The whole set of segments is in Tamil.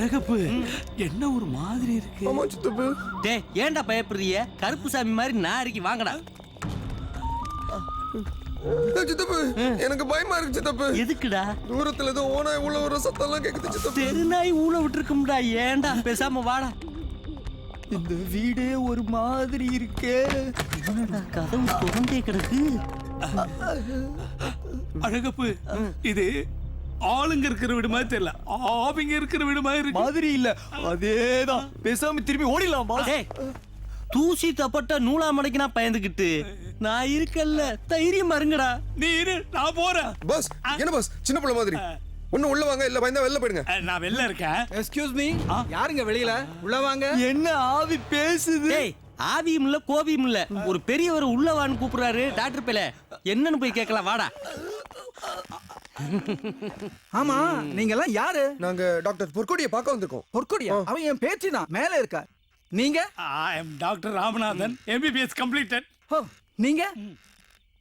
அழகப்பு. என்ன ஒரு மாதிரி இருக்கு? ஆமா சித்தப்பு. டேய் ஏன்டா பயப்படுறிய? கருப்பு சாமி மாதிரி நாரிக்கு வாங்கடா. சித்தப்பு எனக்கு பயமா இருக்கு சித்தப்பு. எதுக்குடா? தூரத்துல ஏதோ ஓனாய் உள்ள ஒரு சத்தம் எல்லாம் கேக்குது சித்தப்பு. தெருநாய் ஊழ விட்டுருக்கும்டா ஏன்டா? பேசாம வாடா. இந்த வீடே ஒரு மாதிரி இருக்கே. என்னடா கதவு திறந்தே கிடக்கு. அழகப்பு இது ஆளுங்க இருக்கிற வீடு மாதிரி தெரியல. ஆவிங்க இருக்கிற வீடு மாதிரி இருக்கு. மாதிரி இல்ல. அதேதான். பேசாம திரும்பி ஓடிடலாம் தூசி தப்பட்ட நூலா மடைக்கு நான் பயந்துக்கிட்டு நான் இருக்கல்ல. தைரியம் மருங்கடா நீ இரு நான் போறேன். பஸ் என்ன பஸ் சின்ன பிள்ளை மாதிரி. ஒண்ணு உள்ள வாங்க இல்ல பயந்தா வெளில போயிடுங்க. நான் வெளில இருக்கேன். எக்ஸ்கியூஸ் மீ யாருங்க வெளியில? உள்ள வாங்க. என்ன ஆவி பேசுது? ஆவியும் இல்ல கோபியும் இல்ல. ஒரு பெரியவர் உள்ளவான்னு கூப்பிடுறாரு. டாக்டர் பேல என்னன்னு போய் கேட்கலாம் வாடா. ஆமா நீங்க எல்லாம் யாரு? நாங்க டாக்டர் பொற்கொடியை பார்க்க வந்திருக்கோம். பொற்கொடியா? அவன் என் பேச்சு தான் மேல இருக்கா நீங்க? I am doctor Ramanathan MBBS completed oh நீங்க?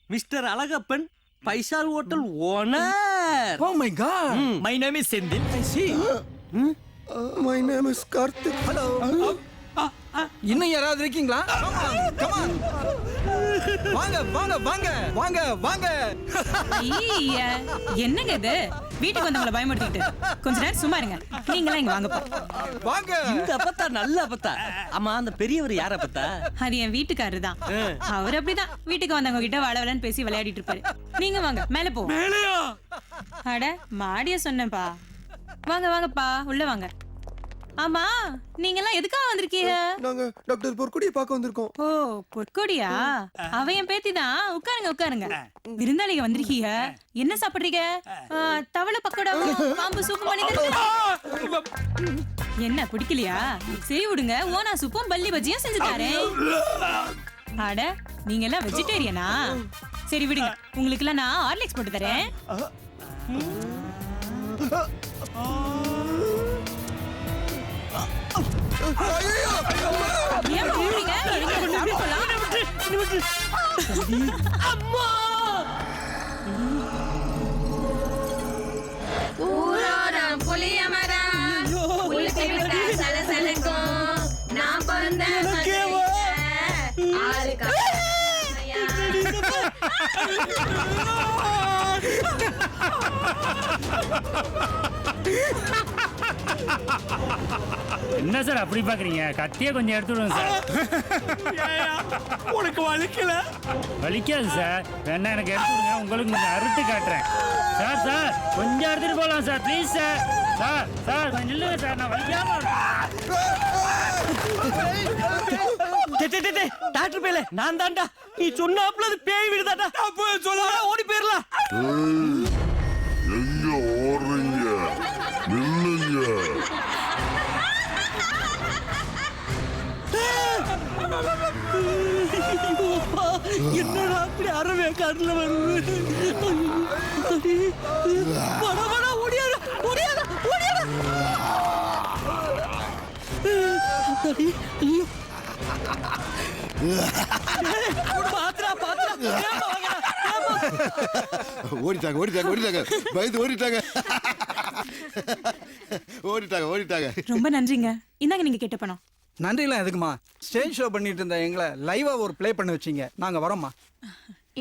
Mister Alagappan Faisal hotel owner. Oh my god my name is Senthil I see my? Name is Karthik hello இன்னும் யாராவது இருக்கீங்களா? Come on. வாங்க வாங்க வாங்க வாங்க வாங்க. என்னங்க இது? வீட்டுக்கு வந்தவங்கள பயமுறுத்திட்டு கொஞ்ச நேரம் சும்மா இருங்க. நீங்களாம் இங்க வாங்கப்பா. வாங்க. இந்த அப்பத்தா நல்ல அப்பத்தா. ஆமா அந்த பெரியவர் யார அப்பத்தா? அது என் வீட்டுக்காரரு தான். அவர் அப்படிதான். வீட்டுக்கு வந்தவங்க கிட்ட வளவலன்னு பேசி விளையாடிட்டு இருப்பாரு. நீங்க வாங்க மேல போ. மேலையா? அட மாடிய சொன்னேன்ப்பா. வாங்க வாங்கப்பா. உள்ள வாங்க. ஆமா நீங்க எல்லாம் எதுக்காக வந்திருக்கீங்க? நாங்க டாக்டர் பொற்கொடியை பார்க்க வந்திருக்கோம். ஓ பொற்கொடியா? அவ என் பேத்தி தான். உட்காருங்க உட்காருங்க. விருந்தாளிங்க வந்திருக்கீங்க. என்ன சாப்பிடுறீங்க? தவளை பக்கோடா பாம்பு சூப்பு பண்ணி என்ன பிடிக்கலையா? சரி விடுங்க. ஓனா சூப்பும் பல்லி பஜ்ஜியும் செஞ்சு தரேன். அட நீங்க எல்லாம் வெஜிடேரியனா? சரி விடுங்க. உங்களுக்கு எல்லாம் நான் ஹார்லிக்ஸ் போட்டு தரேன். அம்மா ஊரோரம் புளிய மரம் உளுத்தி விட்டா சலசலக்கும் நான் பிறந்த ஆறு காலையா என்ன சார் அப்படி பாக்குறீங்க? கத்தியே கொஞ்சம் எடுத்து விடுங்க சார். உனக்கு வலிக்கல? வலிக்காது சார். வேணா எனக்கு எடுத்து விடுங்க. உங்களுக்கு கொஞ்சம் அறுத்து காட்டுறேன். சார் சார் கொஞ்சம் எடுத்துட்டு போகலாம் sir. Please sir. Sir sir கொஞ்சம் இல்லைங்க சார். நான் வலிக்காம டாக்டர் பேல நான் தான்டா. நீ சொன்னாப்ல அது பேய் விடுதாடா அப்போ சொல்ல ஓடி போயிரலாம். என்னடா அப்படி அறவே கடல வருது. பாத்துடா, பாத்துடா. ஏம்மா வாங்கடா, ஏம்மா. ஓடிட்டாங்க ஓடிட்டாங்க ஓடிட்டாங்க. பயந்து ஓடிட்டாங்க. ஓடிட்டாங்க ஓடிட்டாங்க. ரொம்ப நன்றிங்க. இந்தாங்க நீங்க கேட்ட பணம். நன்றிலாம் எதுக்குமா? ஸ்டேஜ் ஷோ பண்ணிட்டு இருந்த எங்களை லைவா ஒரு ப்ளே பண்ண வச்சீங்க. நாங்க வரோம்மா.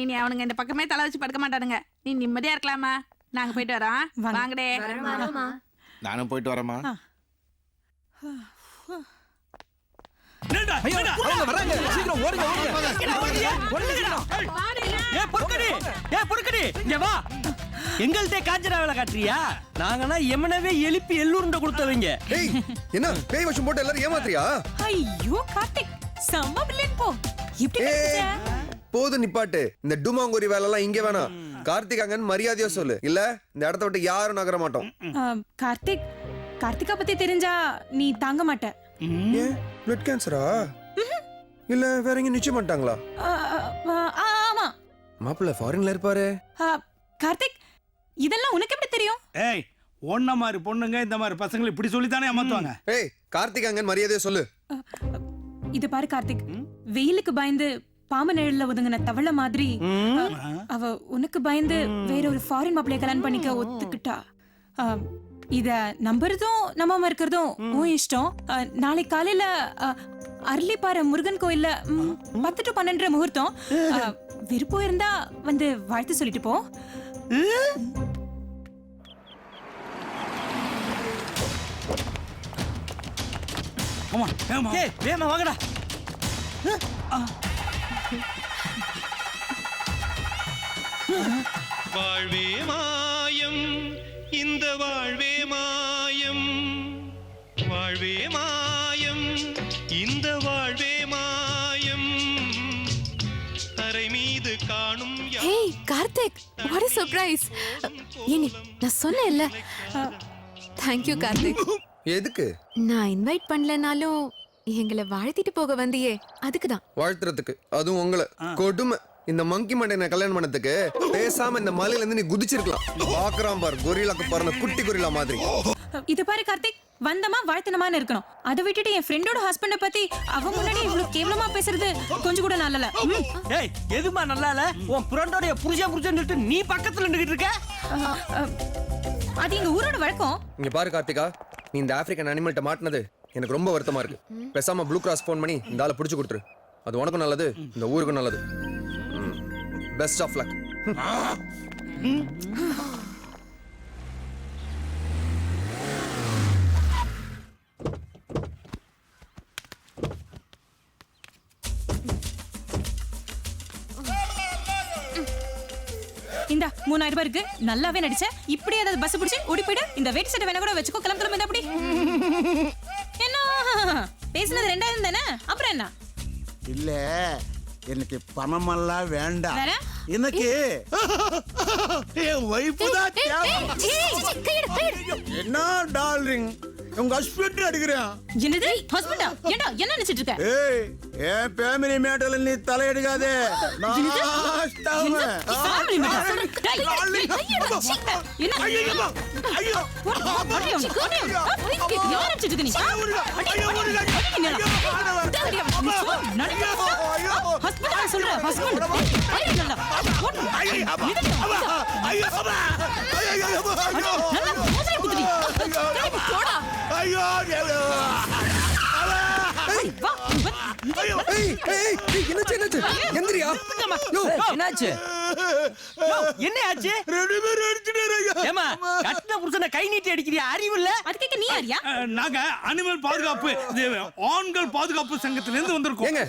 இனி அவனுங்க இந்த பக்கமே தலை வச்சு படுக்க மாட்டானுங்க. நீ நிம்மதியா இருக்கலாமா? நாங்க போயிட்டு வரோம். வாங்க. வாங்கடே. நானும் போயிட்டு வரேம்மா. ஐயோ? அவங்க வராங்க. சீக்கிரம் ஓடுங்க ஓடுங்க. ஓடுங்க சீக்கிரம். ஏ பொறுக்கடி. ஏ பொறுக்கடி. இங்க வா. எங்கள்கிட்ட காஞ்சனா வேலை காட்டுறியா? நாங்கன்னா எமனவே எழுப்பி எள்ளூருண்ட கொடுத்தவங்க. டேய் என்ன? பேய் வசம் போட்டு எல்லாரும் ஏமாத்துறியா? ஐயோ கார்த்திக் செம்ம பிள்ளைன் போ. இப்படி? போதும் நிப்பாட்டு. இந்த டுமாங்கோரி வேலை எல்லாம் இங்க வேணாம். கார்த்திக் அங்கன் மரியாதையா சொல்லு. இல்ல இந்த இடத்த விட்டு யாரும் நகர மாட்டோம். கார்த்திக் கார்த்திகா பத்தி தெரிஞ்சா நீ தாங்க மாட்ட. ஏன்? பிளட் கேன்சரா இல்ல வேற எங்க நிச்சயம் பண்ணிட்டாங்களா ஆமா. மாப்பிள்ள ஃபாரின்ல இருப்பாரு. கார்த்திக் இதெல்லாம் உனக்கு எப்படி தெரியும்? ஏய் ஒன்ன மாதிரி பொண்ணுங்க இந்த மாதிரி பசங்களை இப்படி சொல்லித்தானே ஏமாத்துவாங்க ஏய் கார்த்திக் அங்கன் மரியாதையா சொல்லு. இது பாரு கார்த்திக். வெயிலுக்கு பயந்து பாம்பு நிழல்ல ஒதுங்கின தவளை மாதிரி அவ உனக்கு பயந்து வேற ஒரு ஃபாரின் மாப்பிளைய கல்யாணம் பண்ணிக்க ஒத்துக்கிட்டா. இத நம்புறதும் நம்பாம இருக்கிறதும் உன் இஷ்டம். நாளைக்கு காலையில அரளிப்பாறை முருகன் கோயில்ல பத்து டு பன்னெண்டரை முகூர்த்தம். விருப்பம் இருந்தா வந்து வாழ்த்து சொல்லிட்டு போ. ஆமா ஏமா ஏய் வேமா வாங்கடா. வாழ்வே மாயம் இந்த வாழ்வே மாயம். வாழ்வே மாயம் இந்த வாழ்வே மாயம். தரை மீது காணும் யா- hey Karthik what a surprise any நான் சொன்னேன்ல. Thank you Karthik. எதுக்கு? நான் இன்வைட் பண்ணலனாலும் எங்களை வாழ்த்திட்டு போக வந்தியே. அதுக்கு தான் வாழ்த்துறதுக்கு. அதுவும் உங்களை. கொடுமை. இந்த மங்கி மண்டையனை கல்யாணம் பண்ணதுக்கு பேசாம இந்த மலையில இருந்து நீ குதிச்சிருக்கலாம். பாக்குறான் பார் கொரிலாக்கு பாருங்க குட்டி கொரிலா மாதிரி. இது பாரு கார்த்திக் வந்தமா வாழ்த்தனமான்னு இருக்கணும். அதை விட்டுட்டு என் ஃப்ரெண்டோட ஹஸ்பண்ட பத்தி அவ முன்னாடி இவ்வளவு கேவலமா பேசுறது கொஞ்சம் கூட நல்லல. ஏய் எதுமா நல்லா இல்ல உன் புரண்டோடைய புருஷன் புருஷன் சொல்லிட்டு நீ பக்கத்துல நின்னுகிட்டு இருக்க? அது எங்க ஊரோட வழக்கம். இங்க பாரு கார்த்திகா. நீ இந்த ஆப்பிரிக்கன் அனிமல்ட்ட மாட்டினது எனக்கு ரொம்ப வருத்தமா இருக்கு. பேசாம ப்ளூ கிராஸ் ஃபோன் பண்ணி இந்த ஆளை பிடிச்சு கொடுத்துரு. அது உனக்கும் நல்லது இந்த ஊருக்கும் நல்லது. பெஸ்ட் ஆஃப் லக் மூணாயிரம் ரூபாய் இருக்கு நல்லாவே நடிச்ச இப்படி ஏதாவது பஸ் பிடிச்சி ஓடி போயிடு இந்த வெயிட் சட்டை வேணா கூட வச்சுக்கோ கிளம்ப கிளம்ப அப்படி என்ன பேசினது ரெண்டாயிரம் தானே அப்புறம் என்ன இல்ல எனக்கு பணமெல்லாம் வேண்டாம்? எனக்கு என் ஒய்ஃபு தான் தேவை. என்ன டார்லிங் உங்க ஹஸ்பண்ட் அடிக்கிறேன் என்னது ஹஸ்பண்டா ஏண்டா என்ன நினைச்சிட்டு இருக்க ஏய் என் ஃபேமிலி மேட்டர்ல நீ தலையிடுகாதே நான் ஐயோ என்னாச்சு என்ன ஆச்சு ஏமா கட்டின புருஷனை கை நீட்டி அடிக்கிறியா? அறிவு இல்ல? அது கேட்க நீ நாங்க அனிமல் பாதுகாப்பு இது ஆண்கள் பாதுகாப்பு சங்கத்துல இருந்து வந்திருக்கோம்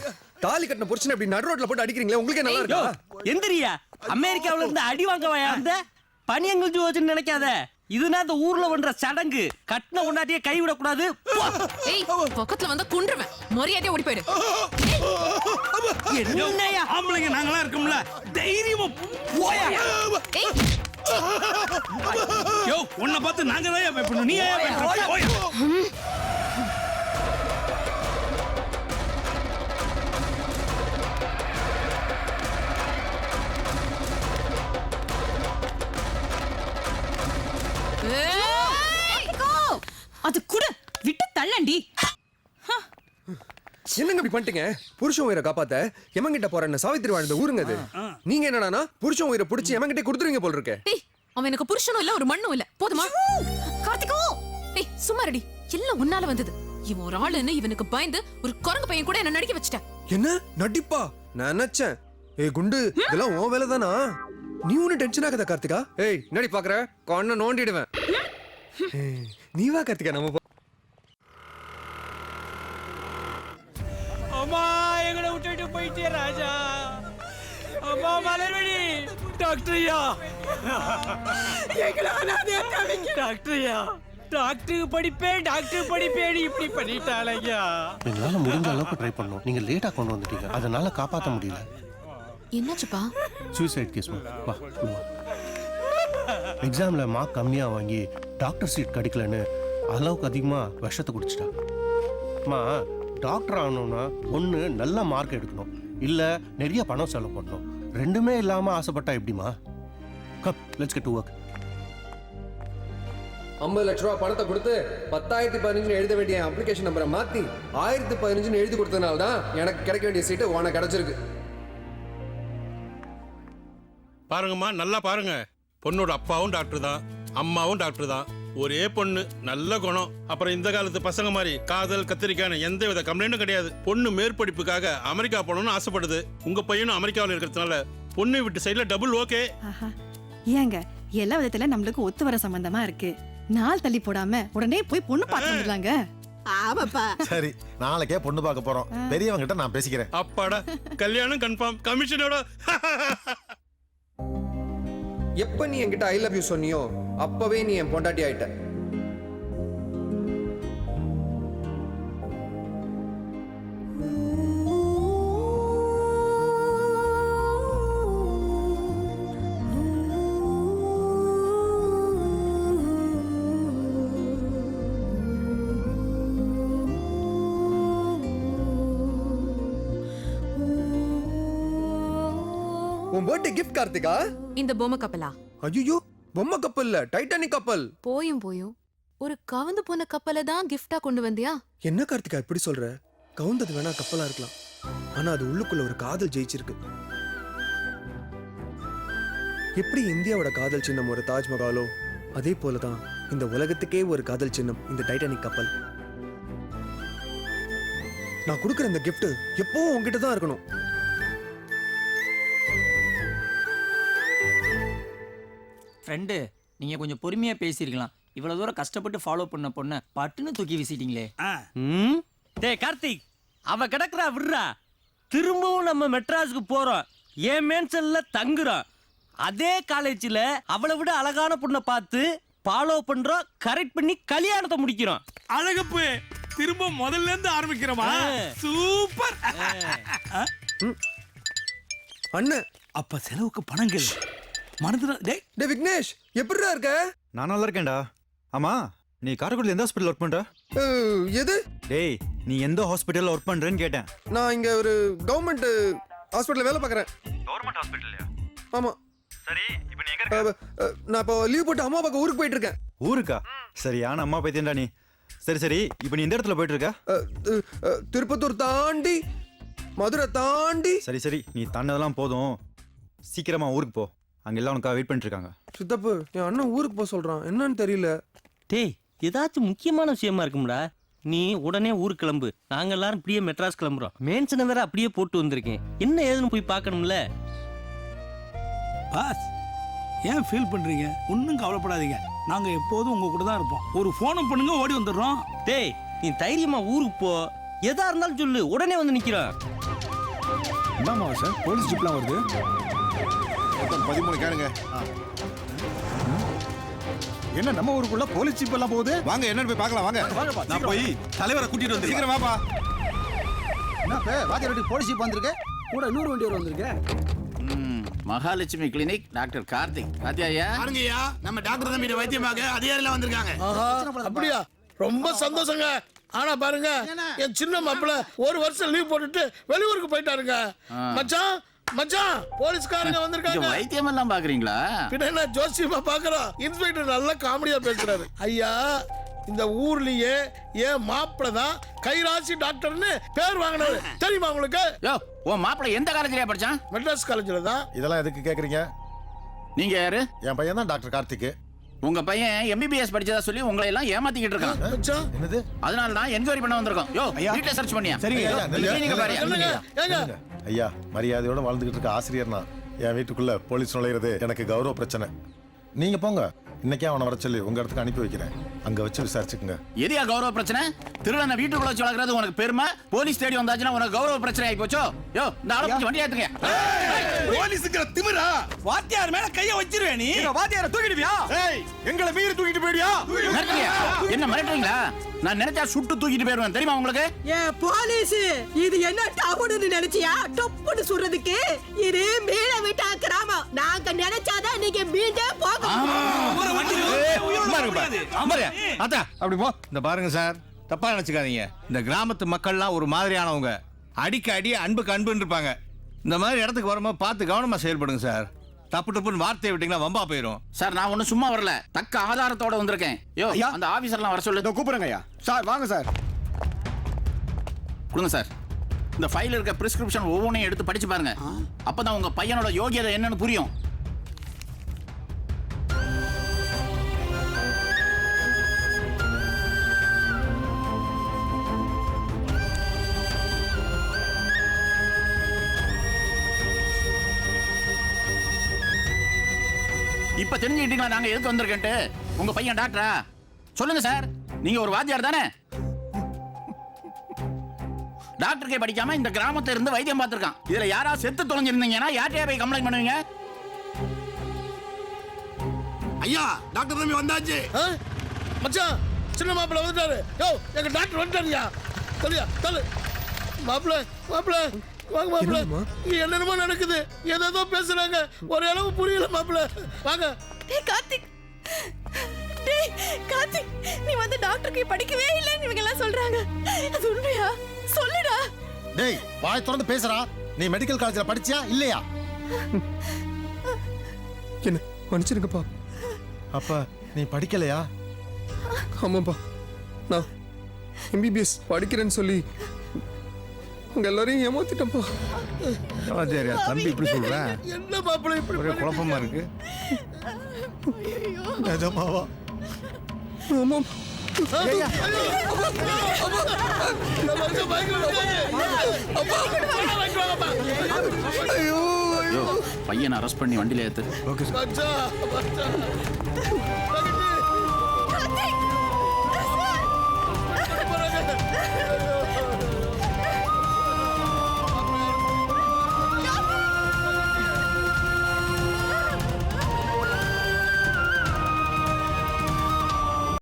தாலி கட்டின புருஷனை இப்படி நடு ரோட்ல போட்டு அடிக்கிறீங்களே உங்களுக்கு நல்லா இருக்கா? எந்திரியா? அமெரிக்காவுல இருந்து அடி வாங்க வந்த பனியங்கள் வச்சுன்னு நினைக்காத. இதுனா இந்த ஊர்ல பண்ற சடங்கு. கட்டின உண்டாட்டியே கைவிடக் கூடாது. ஏய் பக்கத்துல வந்தா குன்றுவேன். மரியாதையா ஓடி போயிடு. என்னய்யா? ஆம்பளைங்க நாங்களாம் இருக்கோம்ல. தைரியமா போயா. ஏய். யோ உன்னை பார்த்து நாங்க தான் பயப்படணும். நீ ஏன் பயப்படுற? போயா. இப்படி பண்ணிட்டீங்க? புருஷன் உயிரை காப்பாத்த எமங்கிட்ட போற சாவித்திரி வாழ்ந்த ஊருங்க அது. நீங்க என்னடானா புருஷன் உயிரை புடிச்சு எமங்கிட்ட கொடுத்துருவீங்க போல இருக்கு. அவன் எனக்கு புருஷனும் இல்ல ஒரு மண்ணும் இல்ல. போதுமா? கார்த்திகோ! ஏய் சும்மா ரெடி எல்லாம் உன்னால வந்தது. இவன் ஒரு ஆளுன்னு இவனுக்கு பயந்து ஒரு குரங்கு பையன் கூட என்ன நடிக்க வச்சுட்டேன். என்ன? நடிப்பா? நான் நினைச்சேன் ஏய் குண்டு இதெல்லாம் உன் வேலை தானா நீ ஒன்னும் டென்ஷன் ஆகாத கார்த்திகா. ஏய் என்னடி பாக்குற? கண்ணை நோண்டிடுவேன். நீ வா கார்த்திகா நம்ம அம்மா எங்களை விட்டுட்டு போயிட்டே ராஜா. அம்மா மலர்வழி. டாக்டர்யா எங்களை டாக்டர்யா டாக்டருக்கு படிப்பேன் டாக்டர் படிப்பேன் இப்படி பண்ணிட்டாளையா எங்களால முடிஞ்ச அளவுக்கு ட்ரை பண்ணோம் நீங்க லேட்டா கொண்டு வந்துட்டீங்க. அதனால காப்பாத்த முடியல. என்னாச்சுப்பா? சூசைட் கேஸ் வா எக்ஸாம்ல மார்க் கம்மியா வாங்கி டாக்டர் சீட் கிடைக்கலன்னு அளவுக்கு அதிகமா விஷத்தை குடிச்சிட்டா. அம்மா டாக்டர் ஆகணும்னா ஒன்று நல்ல மார்க் எடுக்கணும். இல்ல நிறைய பணம் செலவு பண்ணணும் ரெண்டுமே இல்லாம ஆசைப்பட்டா எப்படிமா come let's get to work ஐம்பது லட்ச ரூபா பணத்தை கொடுத்து பத்தாயிரத்தி பதினஞ்சுன்னு எழுத வேண்டிய அப்ளிகேஷன் நம்பரை மாத்தி ஆயிரத்தி பதினஞ்சுன்னு எழுதி கொடுத்ததுனால தான் எனக்கு கிடைக்க வேண்டிய சீட்டு உனக்கு கிடைச்சிருக்கு. பாருங்கம்மா நல்லா பாருங்க. பொண்ணோட அப்பாவும் டாக்டர் தான் அம்மாவும் டாக்டர் தான். ஒரே பொண்ணு நல்ல குணம். அப்புறம் இந்த காலத்து பசங்க மாதிரி காதல் கத்திரிக்கான எந்த வித கம்ப்ளைண்ட்டும் கிடையாது. பொண்ணு மேற்படிப்புக்காக அமெரிக்கா போகணும்னு ஆசைப்படுது. உங்க பையனும் அமெரிக்காவில் இருக்கிறதுனால பொண்ணு விட்டு சைடுல டபுள் ஓகே ஆஹா. ஏங்க எல்லா விதத்துல நம்மளுக்கு ஒத்து வர சம்பந்தமா இருக்கு. நாள் தள்ளி போடாம உடனே போய் பொண்ணு பார்த்து வந்துடலாங்க. ஆமாப்பா. சரி நாளைக்கே பொண்ணு பார்க்க போறோம். பெரியவங்க கிட்ட நான் பேசிக்கிறேன். அப்பாடா கல்யாணம் கன்ஃபார்ம் கமிஷனோட எப்ப நீ என்கிட்ட ஐ லவ் யூ சொன்னியோ அப்பவே நீ என் பொண்டாட்டி ஆயிட்ட. பர்த்டே கிஃப்ட் கார்த்திகா? இந்த பொம்மை கப்பலா? ஐயோ பொம்மை கப்பல் இல்ல டைட்டானிக் கப்பல். போயும் போயும். ஒரு கவந்து போன கப்பலை தான் கிஃப்டா கொண்டு வந்தியா? என்ன கார்த்திகா இப்படி சொல்ற? கவுந்தது வேணா கப்பலா இருக்கலாம். ஆனா அது உள்ளுக்குள்ள ஒரு காதல் ஜெயிச்சிருக்கு. எப்படி இந்தியாவோட காதல் சின்னம் ஒரு தாஜ்மஹாலோ அதே போலதான் இந்த உலகத்துக்கே ஒரு காதல் சின்னம் இந்த டைட்டானிக் கப்பல். நான் கொடுக்குற இந்த gift எப்பவும் உன்கிட்ட தான் இருக்கணும். ஃப்ரெண்டு நீங்க கொஞ்சம் பொறுமையா பேசியிருக்கலாம் இவ்வளவு தூரம் கஷ்டப்பட்டு ஃபாலோ பண்ண பொண்ண பட்டுன்னு தூக்கி வீசிட்டீங்களே. ம்? டேய் கார்த்திக் அவ கிடக்குறா விடுறா. திரும்பவும் நம்ம மெட்ராஸுக்கு போறோம். ஏன் மேன்சன்ல தங்குறோம். அதே காலேஜில் அவளை விட அழகான பொண்ணை பார்த்து ஃபாலோ பண்றோம் கரெக்ட் பண்ணி கல்யாணத்தை முடிக்கிறோம். அழகப்பு திரும்ப முதல்ல இருந்து ஆரம்பிக்கிறோமா. சூப்பர். அண்ணன் அப்ப செலவுக்கு பணங்கள் மனதுல டேய். டே விக்னேஷ் எப்படிடா இருக்க? நான் நல்லா இருக்கேன்டா. ஆமா நீ காரைக்குடியில் எந்த ஹாஸ்பிட்டல் ஒர்க் பண்ற? அஹ், எது? டேய் நீ எந்த ஹாஸ்பிட்டல்ல ஒர்க் பண்றேன்னு கேட்டேன். நான் இங்க ஒரு கவர்மெண்ட் ஹாஸ்பிட்டல் வேலை பார்க்குறேன். கவர்மெண்ட் ஹாஸ்பிட்டல்லையா ஆமா. சரி இப்போ நீ எங்க அஹ், அஹ், நான் இப்போ லீவ் போட்டு அம்மா பார்க்க ஊருக்கு போயிட்டு இருக்கேன் ஊருக்கா? சரியான அம்மா பைத்தியம்டா நீ. சரி சரி இப்போ நீ எந்த இடத்துல போயிட்டு இருக்க அஹ், து- அஹ், திருப்பத்தூர் தாண்டி மதுரை தாண்டி. சரி சரி நீ தாண்டதெல்லாம் போதும். சீக்கிரமா ஊருக்கு போ. அங்க எல்லாம் உனக்காக வெயிட் பண்ணிட்டு இருக்காங்க சித்தப்பு என் அண்ணன் ஊருக்கு போக சொல்றான். என்னன்னு தெரியல. டேய் ஏதாச்சும் முக்கியமான விஷயமா இருக்கும்டா. நீ உடனே ஊருக்கு கிளம்பு. நாங்க எல்லாரும் இப்படியே மெட்ராஸ் கிளம்புறோம். மேன்சனை வேற அப்படியே போட்டு வந்திருக்கேன். என்ன ஏதுன்னு போய் பார்க்கணும்ல? பாஸ் ஏன் ஃபீல் பண்றீங்க? ஒன்றும் கவலைப்படாதீங்க. நாங்க எப்போதும் உங்க கூட தான் இருப்போம். ஒரு ஃபோனை பண்ணுங்க ஓடி வந்துடுறோம். டேய் நீ தைரியமா ஊருக்கு போ. எதா இருந்தாலும் சொல்லு. உடனே வந்து நிக்கிறோம். என்னம்மா சார் போலீஸ் ஜிப்லாம் வருது? மொத்தம் பதிமூணு கேளுங்க. என்ன நம்ம ஊருக்குள்ள போலீஸ் ஜிப் எல்லாம் போகுது? வாங்க என்னன்னு போய் பார்க்கலாம் வாங்க. நான் போய் தலைவரை கூட்டிட்டு வந்து சீக்கிரம் வாப்பா. போலீஸ் ஜிப் வந்திருக்கு? கூட இன்னொரு வண்டி வந்திருக்கு. Mahalakshmi clinic doctor Karthik. பாத்தியாயா பாருங்கய்யா நம்ம டாக்டர் தம்பி வைத்தியம் பார்க்க அதிகாரிலாம் வந்திருக்காங்க. அப்படியா? ரொம்ப சந்தோஷங்க. ஆனா பாருங்க என் சின்ன மாப்பிள்ள ஒரு வருஷம் லீவ் போட்டுட்டு வெளியூருக்கு போயிட்டாருங்க. மச்சான் மச்சான் போலீஸ்காரங்க வந்திருக்காங்க. வைத்தியம் எல்லாம் பாக்குறீங்களா? பின்ன என்ன ஜோசியமா பாக்குறோம். இன்ஸ்பெக்டர் நல்லா காமெடியா பேசுறாரு. ஐயா இந்த ஊர்லயே ஏன் மாப்பிள்ள தான் கைராசி டாக்டர்னு பேர் வாங்கினாரு தெரியுமா உங்களுக்கு? யோ உன் மாப்பிள்ளை எந்த காலேஜ்லயா படிச்சான்? மெட்ராஸ் காலேஜ்ல தான். இதெல்லாம் எதுக்கு கேக்குறீங்க? நீங்க யாரு? என் பையன் தான் டாக்டர் கார்த்திக் உங்க பையன் எம்பிபிஎஸ் படிச்சதா சொல்லி உங்களை எல்லாம் ஏமாத்திக்கிட்டு இருக்கான். என்னது? அதனால தான் என்கொயரி பண்ண வந்திருக்கோம். யோ வீட்டை சர்ச் பண்ணியா? சரிங்க. ஐயா மரியாதையோட வாழ்ந்துகிட்டு இருக்க ஆசிரியர் நான் என் வீட்டுக்குள்ள போலீஸ் நுழையிறது எனக்கு கௌரவ பிரச்சனை. நீங்க போங்க. இன்னைக்கே அவனை வர சொல்லி. உங்க இடத்துக்கு அனுப்பி வைக்கிறேன். அங்க வச்சு விசாரிச்சுக்குங்க. எதியா கௌரவ பிரச்சனை? திருடனை வீட்டுக்குள்ள வச்சு வளர்க்கறது உனக்கு பெருமை? போலீஸ் தேடி வந்தாச்சுன்னா உனக்கு கௌரவ பிரச்சனை ஆகி போச்சோ? யோ இந்த ஆளை பிடிச்சி வண்டி ஏத்துங்க. போலீஸுக்கு திமிரா? வாத்தியார் மேல கைய வச்சிருவேன் நீ. வாத்தியார தூக்கிடுவியா? எங்களை மீறி தூக்கிட்டு போயிடியா? என்ன மிரட்டுறீங்களா? நான் நினைச்சா சுட்டு தூக்கிட்டு போயிருவேன் தெரியுமா உங்களுக்கு? ஏ போலீஸ் இது என்ன டவுன்னு நினைச்சியா? டொப்புன்னு சொல்றதுக்கு இது மீன விட்டா கிராமம் நாங்க நினைச்சாதான் நீங்க மீண்டே போக அத்தா அப்படி போ. இந்த பாருங்க சார். தப்பா நினைச்சுக்காதீங்க. இந்த கிராமத்து மக்கள்லாம் ஒரு மாதிரியானவங்க. அடிக்க அடி அன்புக்கு அன்புன்னு இருப்பாங்க இந்த மாதிரி இடத்துக்கு வரும்போது பார்த்து கவனமா செயல்படுங்க சார். தப்பு தப்புன்னு வார்த்தையை விட்டீங்கன்னா வம்பா போயிடும் சார் நான் ஒண்ணும் சும்மா வரல. தக்க ஆதாரத்தோட வந்திருக்கேன். யோ அந்த ஆபீசர்லாம் வர சொல்லு. கூப்பிடுங்க ஐயா. சார் வாங்க சார். கொடுங்க சார். இந்த ஃபைல் இருக்க பிரிஸ்கிரிப்ஷன் ஒவ்வொன்றையும் எடுத்து படிச்சு பாருங்க. அப்பதான் உங்க பையனோட யோகியதை என்னன்னு புரியும். இப்ப தெரிஞ்சுக்கிட்டீங்களா நாங்க எதுக்கு வந்திருக்கேன்ட்டு? உங்க பையன் டாக்டரா? சொல்லுங்க சார். நீங்க ஒரு வாத்தியார் தானே? டாக்டருக்கே படிக்காம இந்த கிராமத்துல இருந்து வைத்தியம் பார்த்திருக்கான். இதுல யாரா செத்து தொலைஞ்சிருந்தீங்கன்னா யார்கிட்டயா போய் கம்ப்ளைண்ட் பண்ணுவீங்க? ஐயா டாக்டர் தம்பி வந்தாச்சு. மச்சான் சின்ன மாப்பிள்ள வந்துட்டாரு. யோ எங்க டாக்டர் வந்துட்டாருயா சரியா தள்ளு. மாப்பிள்ள மாப்பிள்ள. வாங்க? இங்க என்னென்னமோ நடக்குது. ஏதேதோ பேசுறாங்க. ஒரு அளவு புரியல மாப்பிள்ள வாங்க. டேய் கார்த்திக். டேய் கார்த்திக் நீ வந்து டாக்டருக்கு படிக்கவே இல்லைன்னு இவங்க எல்லாம் சொல்றாங்க. அது உண்மையா? சொல்லுடா. டேய் வாய் திறந்து பேசுறா நீ மெடிக்கல் காலேஜ்ல படிச்சியா இல்லையா? என்ன மன்னிச்சிருங்கப்பா. அப்ப நீ படிக்கலையா? ஆமாப்பா. நான் எம்பிபிஎஸ் படிக்கிறேன்னு சொல்லி உங்க எல்லாரையும் ஏமாத்திட்டேன்ப்பா. சரியா. தம்பி இப்படி சொல்ற? என்ன மாப்பிள்ள இப்படி ஒரே குழப்பமா இருக்கு. நிஜமாவா? ஆமாம். யோ, பையனை அரெஸ்ட் பண்ணி வண்டியில ஏத்து. மச்சான் மச்சான்.